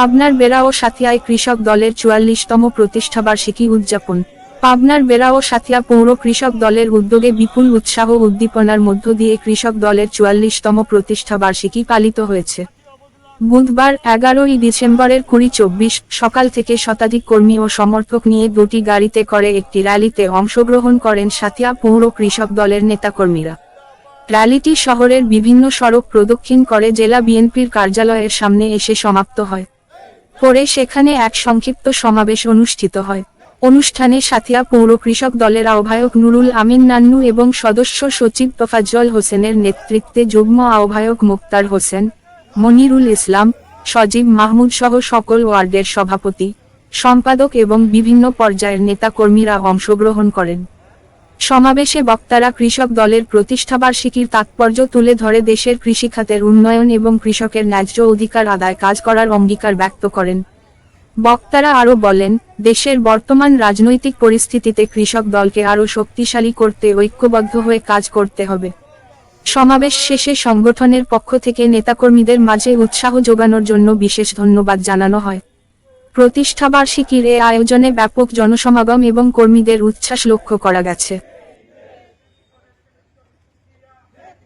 পাবনার বেড়া ও সাথিয়ায় কৃষক দলের চুয়াল্লিশতম প্রতিষ্ঠাবার্ষিকী উদযাপন। পাবনার বেড়া ও সাথিয়া পৌর কৃষক দলের উদ্যোগে বিপুল উৎসাহ উদ্দীপনার মধ্য দিয়ে কৃষক দলের চুয়াল্লিশতম প্রতিষ্ঠাবার্ষিকী পালিত হয়েছে। বুধবার এগারোই ডিসেম্বরের কুড়ি চব্বিশ সকাল থেকে শতাধিক কর্মী ও সমর্থক নিয়ে দুটি গাড়িতে করে একটি র্যালিতে অংশগ্রহণ করেন সাথিয়া পৌর কৃষক দলের নেতাকর্মীরা। র্যালিটি শহরের বিভিন্ন সড়ক প্রদক্ষিণ করে জেলা বিএনপির কার্যালয়ের সামনে এসে সমাপ্ত হয়। পরে সেখানে এক সংক্ষিপ্ত সমাবেশ অনুষ্ঠিত হয়। অনুষ্ঠানে সাথিয়া পৌর কৃষক দলের আহ্বায়ক নুরুল আমিন নান্নু এবং সদস্য সচিব তোফাজ্জল হোসেনের নেতৃত্বে যুগ্ম আহ্বায়ক মুক্তার হোসেন, মনিরুল ইসলাম, সজীব মাহমুদ সহ সকল ওয়ার্ডের সভাপতি, সম্পাদক এবং বিভিন্ন পর্যায়ের নেতাকর্মীরা অংশগ্রহণ করেন। সমাবেশে বক্তারা কৃষক দলের প্রতিষ্ঠাবার্ষিকীর তাৎপর্য তুলে ধরে দেশের কৃষিখাতের উন্নয়ন এবং কৃষকের ন্যায্য অধিকার আদায় কাজ করার অঙ্গীকার ব্যক্ত করেন। বক্তারা আরও বলেন, দেশের বর্তমান রাজনৈতিক পরিস্থিতিতে কৃষক দলকে আরও শক্তিশালী করতে ঐক্যবদ্ধ হয়ে কাজ করতে হবে। সমাবেশ শেষে সংগঠনের পক্ষ থেকে নেতাকর্মীদের মাঝে উৎসাহ যোগানোর জন্য বিশেষ ধন্যবাদ জানানো হয়। প্রতিষ্ঠাবার্ষিকীর এ আয়োজনে ব্যাপক জনসমাগম এবং কর্মীদের উচ্ছ্বাস লক্ষ্য করা গেছে।